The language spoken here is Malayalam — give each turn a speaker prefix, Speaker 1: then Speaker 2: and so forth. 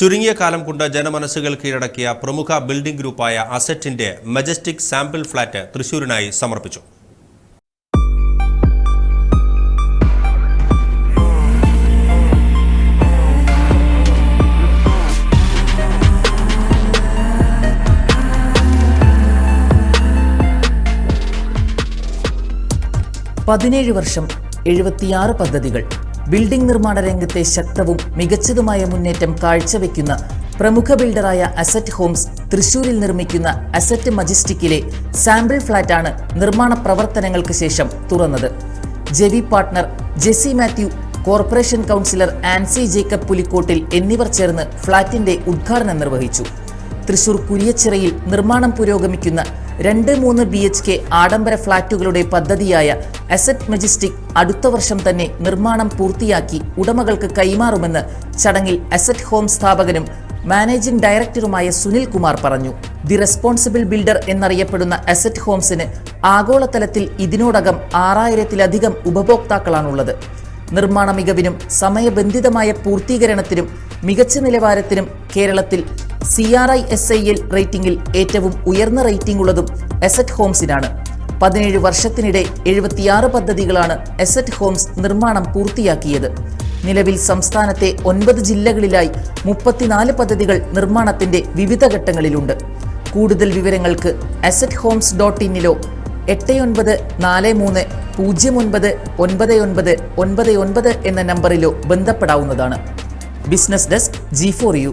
Speaker 1: ചുരുങ്ങിയ കാലം കൊണ്ട് ജനമനസ്സുകൾ കീഴടക്കിയ പ്രമുഖ ബിൽഡിംഗ് ഗ്രൂപ്പായ അസറ്റിന്റെ മജസ്റ്റിക് സാമ്പിൾ ഫ്ളാറ്റ് തൃശൂരിനായി സമർപ്പിച്ചു.
Speaker 2: പതിനേഴ് വർഷം എഴുപത്തിയാറ് പദ്ധതികൾ. ബിൽഡിംഗ് നിർമ്മാണ രംഗത്തെ ശക്തവും മികച്ചതുമായ മുന്നേറ്റം കാഴ്ചവെക്കുന്ന പ്രമുഖ ബിൽഡറായ അസറ്റ് ഹോംസ് തൃശൂരിൽ നിർമ്മിക്കുന്ന അസറ്റ് മജിസ്റ്റിക്കിലെ സാമ്പിൾ ഫ്ളാറ്റാണ് നിർമ്മാണ പ്രവർത്തനങ്ങൾക്ക് ശേഷം തുറന്നത്. JV partner Jessy Mathew corporation councillor Ancy Jacob Pulikottil എന്നിവർ ചേർന്ന് ഫ്ളാറ്റിന്റെ ഉദ്ഘാടനം നിർവഹിച്ചു. തൃശൂർ കുരിയച്ചിറയിൽ നിർമ്മാണം പുരോഗമിക്കുന്ന രണ്ട് മൂന്ന് ബി എച്ച് കെ ആഡംബര ഫ്ളാറ്റുകളുടെ പദ്ധതിയായ അസറ്റ് മജിസ്റ്റിക് അടുത്ത വർഷം തന്നെ നിർമ്മാണം പൂർത്തിയാക്കി ഉടമകൾക്ക് കൈമാറുമെന്ന് ചടങ്ങിൽ അസറ്റ് ഹോം സ്ഥാപകനും മാനേജിംഗ് ഡയറക്ടറുമായ സുനിൽ കുമാർ പറഞ്ഞു. ദി റെസ്പോൺസിബിൾ ബിൽഡർ എന്നറിയപ്പെടുന്ന അസറ്റ് ഹോംസിന് ആഗോളതലത്തിൽ ഇതിനോടകം ആറായിരത്തിലധികം ഉപഭോക്താക്കളാണുള്ളത്. നിർമ്മാണ മികവിനും സമയബന്ധിതമായ പൂർത്തീകരണത്തിനും മികച്ച നിലവാരത്തിനും കേരളത്തിൽ C R I S I L റേറ്റിംഗിൽ ഏറ്റവും ഉയർന്ന റേറ്റിംഗ് ഉള്ളതും എസറ്റ് ഹോംസിനാണ് പതിനേഴ് വർഷത്തിനിടെ എഴുപത്തിയാറ് പദ്ധതികളാണ് എസറ്റ് ഹോംസ് നിർമ്മാണം പൂർത്തിയാക്കിയത്. നിലവിൽ സംസ്ഥാനത്തെ ഒൻപത് ജില്ലകളിലായി മുപ്പത്തിനാല് പദ്ധതികൾ നിർമ്മാണത്തിന്റെ വിവിധ ഘട്ടങ്ങളിലുണ്ട്. കൂടുതൽ വിവരങ്ങൾക്ക് അസറ്റ് ഹോംസ് ഡോട്ട് ഇന്നിലോ എട്ട് ഒൻപത് നാല് മൂന്ന് പൂജ്യം ഒൻപത് ഒൻപത് ഒൻപത് ഒൻപത് ഒൻപത് എന്ന നമ്പറിലോ ബന്ധപ്പെടാവുന്നതാണ്. Business desk G four U